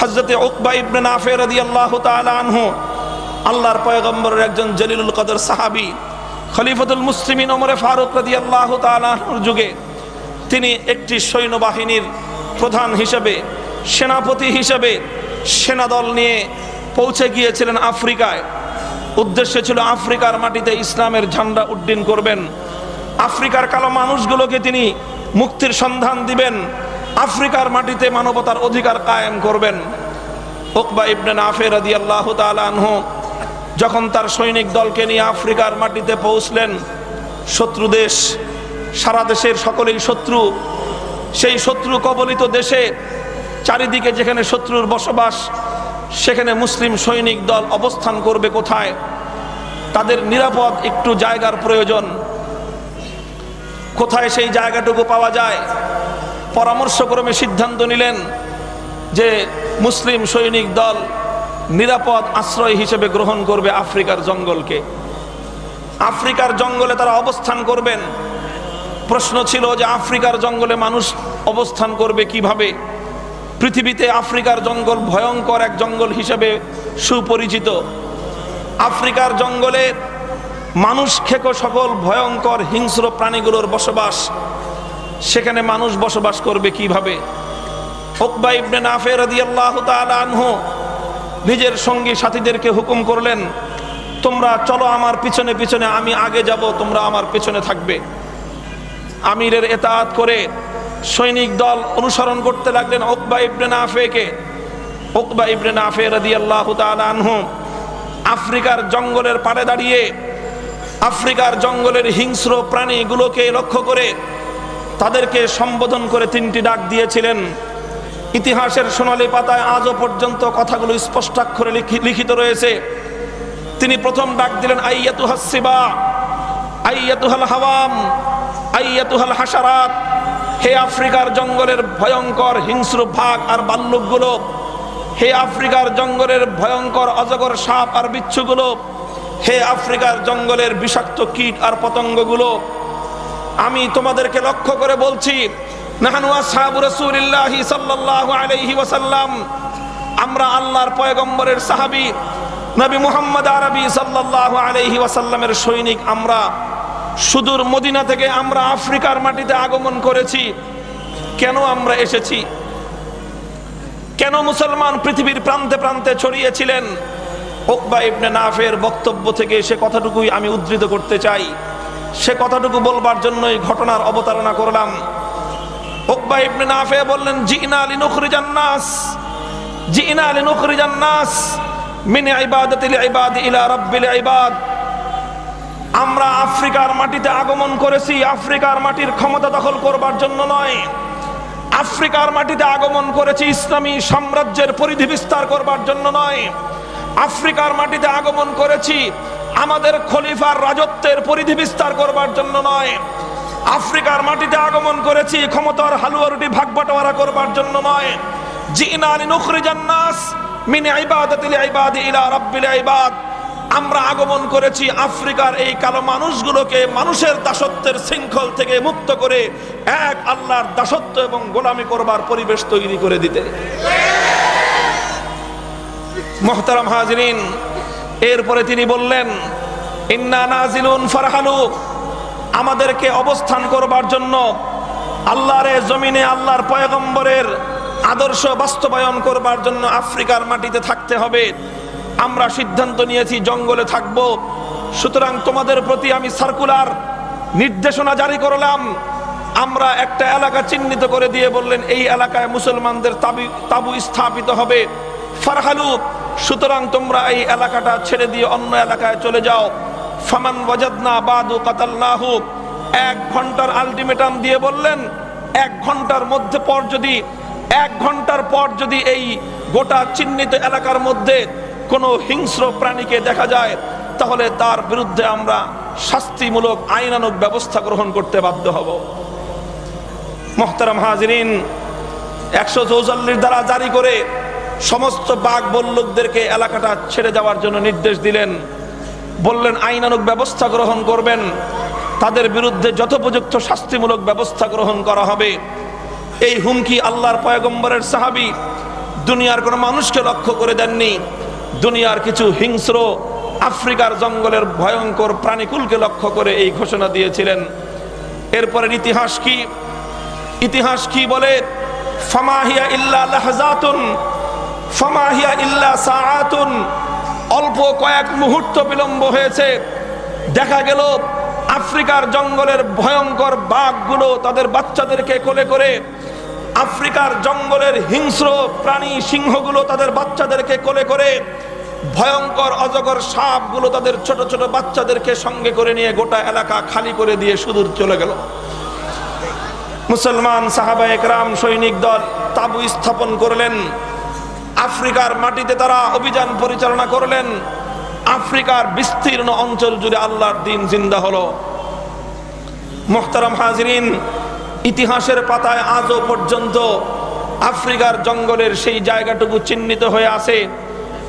হজরতে উকবা ইবনে নাফে রাদিয়াল্লাহু তাআলা আনহু, আল্লাহর পয়গম্বরের একজন জলিলুল কদর সাহাবী, খলিফাতুল মুসলিমিন ওমরে ফারুক রাদিয়াল্লাহু তাআলা আনহুর যুগে তিনি একটি সৈন্যবাহিনীর প্রধান হিসেবে, সেনাপতি হিসেবে সেনাদল নিয়ে পৌঁছে গিয়েছিলেন আফ্রিকায়। উদ্দেশ্য ছিল আফ্রিকার মাটিতে ইসলামের ঝান্ডা উড্ডীন করবেন। আফ্রিকার কালো মানুষগুলোকে তিনি মুক্তির সন্ধান দিবেন। আফ্রিকার মাটিতে মানবতার অধিকার কায়েম করবেন। ওকবা ইবনে নাফে রাদিয়াল্লাহু তাআলা আনহু যখন তার সৈনিক দলকে নিয়ে আফ্রিকার মাটিতে পৌঁছলেন, শত্রু দেশ, সারা দেশের সকলেই শত্রু। সেই শত্রু কবলিত দেশে চারিদিকে যেখানে শত্রুর বসবাস, সেখানে মুসলিম সৈনিক দল অবস্থান করবে কোথায়? তাদের নিরাপদ একটু জায়গার প্রয়োজন। কোথায় সেই জায়গাটুকু পাওয়া যায়? পরামর্শক্রমে সিদ্ধান্ত নিলেন যে মুসলিম সৈনিক দল নিরাপদ আশ্রয় হিসেবে গ্রহণ করবে আফ্রিকার জঙ্গলকে। আফ্রিকার জঙ্গলে তারা অবস্থান করবেন। প্রশ্ন ছিল যে আফ্রিকার জঙ্গলে মানুষ অবস্থান করবে কীভাবে? পৃথিবীতে আফ্রিকার জঙ্গল ভয়ঙ্কর এক জঙ্গল হিসেবে সুপরিচিত। আফ্রিকার জঙ্গলে মানুষ খেকো সকল ভয়ঙ্কর হিংস্র প্রাণীগুলোর বসবাস সেখানে মানুষ বসবাস করবে কীভাবে? আনহু নিজের সঙ্গী সাথীদেরকে হুকুম করলেন, তোমরা চলো আমার পিছনে পিছনে, আমি আগে যাব, তোমরা আমার পেছনে থাকবে। আমিরের এতাত করে সৈনিক দল অনুসরণ করতে লাগলেন ওকবা ইবনে নাফেকে। ওকবা ইবনে রাদিয়াল্লাহু তাআলা আনহু আফ্রিকার জঙ্গলের পাড়ে দাঁড়িয়ে, আফ্রিকার জঙ্গলের হিংস্র প্রাণীগুলোকে লক্ষ্য করে তাদেরকে সম্বোধন করে তিনটি ডাক দিয়েছিলেন। ইতিহাসের সোনালী পাতায় আজও পর্যন্ত কথাগুলো স্পষ্টাক্ষরে লিখি- লিখিত রয়েছে। তিনি প্রথম ডাক দিলেন আইয়াতু হাসিবা আইয়াতুহাল হাওয়াম, আইয়াতুহাল হাসারাত হে আফ্রিকার জঙ্গলের ভয়ঙ্কর হিংস্র ভাগ আর বাল্যকগুলো হে আফ্রিকার জঙ্গলের ভয়ঙ্কর অজগর সাপ আর বিচ্ছুগুলো। হে আফ্রিকার জঙ্গলের বিষাক্ত কীট আর পতঙ্গগুলো। আমি তোমাদেরকে লক্ষ্য করে বলছি আমরা আল্লাহর পয়গম্বরের সাহাবী, নবী মুহাম্মদ আরবি সাল্লাল্লাহু আলাইহি ওয়াসাল্লামের সৈনিক আমরা, সুদূর মদিনা থেকে আমরা আফ্রিকার মাটিতে আগমন করেছি। কেন আমরা এসেছি? কেন মুসলমান পৃথিবীর প্রান্তে প্রান্তে ছড়িয়েছিলেন? ওকবা ইবনে নাফের বক্তব্য থেকে সে কথাটুকুই আমি উদ্ধৃত করতে চাই। সে কথাটুকু বলবার জন্যই ঘটনার অবতারণা করলাম। ওকবা ইবনে নাফে বললেন, জিনা আলী নখরিজান নাস, জিনা আলী নখরিজান নাস, মিন ইবাদাতিল ইবাদ ইলা রাব্বিল ইবাদ। আমরা আফ্রিকার মাটিতে আগমন করেছি, আফ্রিকার মাটির ক্ষমতা দখল করবার জন্য নয়। আফ্রিকার মাটিতে আগমন করেছি, ইসলামী সাম্রাজ্যের পরিধি বিস্তার করবার জন্য নয়। আফ্রিকার মাটিতে আগমন করেছি আমাদের খলিফার রাজত্বের পরিধি বিস্তার করবার জন্য নয়। আফ্রিকার মাটিতে আগমন করেছি, ক্ষমতার হালুয়া রুটি ভাগ বাটোয়ারা করবার জন্য নয়। জিনানি নুখরিজান নাস মিন ইবাদাতিল ইবাদি ইলা রাব্বিল ইবাদ। আমরা আগমন করেছি আফ্রিকার এই কালো মানুষগুলোকে মানুষের দাসত্বের শৃঙ্খল থেকে মুক্ত করে এক আল্লাহর দাসত্ব এবং গোলামি করবার পরিবেশ তৈরি করে দিতে। মোহতারাম হাজরিন এরপরে তিনি বললেন, ইন্না নাজিলুন ফারহালু আমাদেরকে অবস্থান করবার জন্য আল্লাহর জমিনে আল্লাহর পয়গম্বরের আদর্শ বাস্তবায়ন করবার জন্য আফ্রিকার মাটিতে থাকতে হবে। আমরা সিদ্ধান্ত নিয়েছি, জঙ্গলে থাকব। সুতরাং তোমাদের প্রতি আমি সার্কুলার নির্দেশনা জারি করলাম। আমরা একটা এলাকা চিহ্নিত করে দিয়ে বললেন, এই এলাকায় মুসলমানদের তাবু স্থাপিত হবে। ফারহালু সুতরাং তোমরা এই এলাকাটা ছেড়ে দিয়ে অন্য এলাকায় চলে যাও। ফামান ওয়াজাদনা বাদু কাতালনাহু এক ঘণ্টার আলটিমেটাম দিয়ে বললেন, এক ঘণ্টার মধ্যে পর যদি, এক ঘণ্টার পর যদি এই গোটা চিহ্নিত এলাকার মধ্যে কোনো হিংস্র প্রাণীকে দেখা যায়, তাহলে তার বিরুদ্ধে আমরা শাস্তিমূলক আইনানুক ব্যবস্থা গ্রহণ করতে বাধ্য হব। মোহতারাম হাজরিন, একশো চৌচল্লিশ দ্বারা জারি করে সমস্ত বাঘ বল্লুকদেরকে এলাকাটা ছেড়ে যাওয়ার জন্য নির্দেশ দিলেন। বললেন আইনানুক ব্যবস্থা গ্রহণ করবেন। তাদের বিরুদ্ধে যথোপযুক্ত শাস্তিমূলক ব্যবস্থা গ্রহণ করা হবে। এই হুমকি আল্লাহর পয়গম্বরের সাহাবি দুনিয়ার কোনো মানুষকে লক্ষ্য করে দেননি। দুনিয়ার কিছু হিংস্র আফ্রিকার জঙ্গলের ভয়ঙ্কর প্রাণীকুলকে লক্ষ্য করে এই ঘোষণা দিয়েছিলেন। এরপরের ইতিহাস কি? ইতিহাস কি বলে? ফামাহিয়া ইল্লা লাহজাতুন ফামাহিয়া ইল্লা সাআতুন। অল্প কয়েক মুহূর্ত বিলম্ব হয়েছে। দেখা গেল আফ্রিকার জঙ্গলের ভয়ঙ্কর বাঘগুলো তাদের বাচ্চাদেরকে কোলে করে, আফ্রিকার জঙ্গলের হিংস্র প্রাণী সিংহগুলো তাদের বাচ্চাদেরকে কোলে করে, ভয়ঙ্কর অজগর সাপগুলো তাদের ছোট ছোট বাচ্চাদেরকে সঙ্গে করে নিয়ে গোটা এলাকা খালি করে দিয়ে সুদূর চলে গেল। মুসলমান সাহাবা একরাম সৈনিক দল তাবু স্থাপন করলেন। আফ্রিকার মাটিতে তারা অভিযান পরিচালনা করলেন। আফ্রিকার বিস্তীর্ণ অঞ্চল জুড়ে আল্লাহর দিন জিন্দা হলো। মোহতারাম হাজরিন, ইতিহাসের পাতায় আজও পর্যন্ত আফ্রিকার জঙ্গলের সেই জায়গাটুকু চিহ্নিত হয়ে আছে।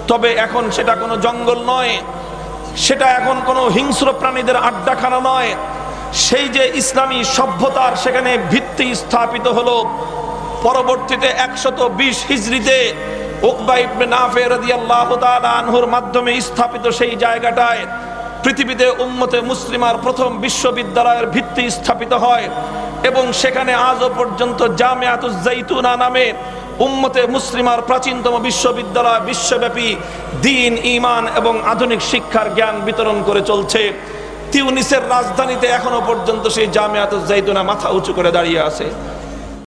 তবে এখন সেটা কোনো জঙ্গল নয়, সেটা এখন কোনো হিংস্র প্রাণীদের আড্ডাখানা নয়। সেই যে ইসলামী সভ্যতার সেখানে ভিত্তি স্থাপিত হলো, পরবর্তীতে একশত বিশ হিজড়িতে উকবা ইবনে নাফে রাদিয়াল্লাহু তাআলা আনহুর মাধ্যমে স্থাপিত সেই জায়গাটায় পৃথিবীতে উম্মতে মুসলিমার প্রথম বিশ্ববিদ্যালয়ের ভিত্তি স্থাপিত হয় এবং সেখানে আজও পর্যন্ত জামিয়াতুজ জাইতুনা নামে উম্মতে মুসলিমার প্রাচীনতম বিশ্ববিদ্যালয় বিশ্বব্যাপী দিন ইমান এবং আধুনিক শিক্ষার জ্ঞান বিতরণ করে চলছে। তিউনিসের রাজধানীতে এখনও পর্যন্ত সেই জামিয়াতুজ জাইতুনা মাথা উঁচু করে দাঁড়িয়ে আছে।